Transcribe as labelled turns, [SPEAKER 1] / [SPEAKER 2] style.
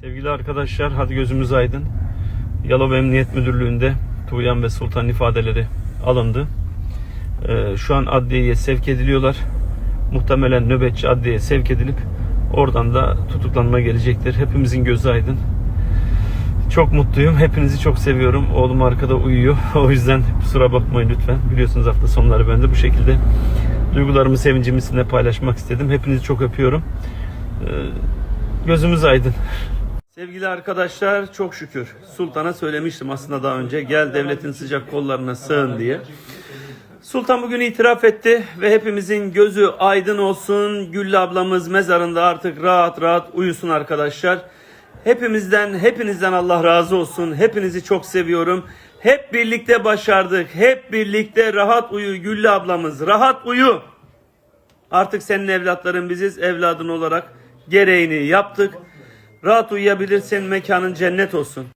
[SPEAKER 1] Sevgili arkadaşlar hadi gözümüz aydın. Yalova Emniyet Müdürlüğü'nde Tuğyan ve Sultan ifadeleri alındı. Ee, şu an adliyeye sevk ediliyorlar. Muhtemelen nöbetçi adliyeye sevk edilip oradan da tutuklanma gelecektir. Hepimizin gözü aydın. Çok mutluyum. Hepinizi çok seviyorum. Oğlum arkada uyuyor. O yüzden kusura bakmayın lütfen. Biliyorsunuz hafta sonları ben de bu şekilde duygularımı, sevincimi sizinle paylaşmak istedim. Hepinizi çok öpüyorum. Ee, gözümüz aydın. Sevgili arkadaşlar çok şükür Sultan'a söylemiştim aslında daha önce gel devletin sıcak kollarına sığın diye. Sultan bugün itiraf etti ve hepimizin gözü aydın olsun. Güllü ablamız mezarında artık rahat rahat uyusun arkadaşlar. Hepimizden, hepinizden Allah razı olsun. Hepinizi çok seviyorum. Hep birlikte başardık. Hep birlikte rahat uyu Güllü ablamız. Rahat uyu. Artık senin evlatların biziz. Evladın olarak gereğini yaptık. Rahat uyuyabilirsen mekanın cennet olsun.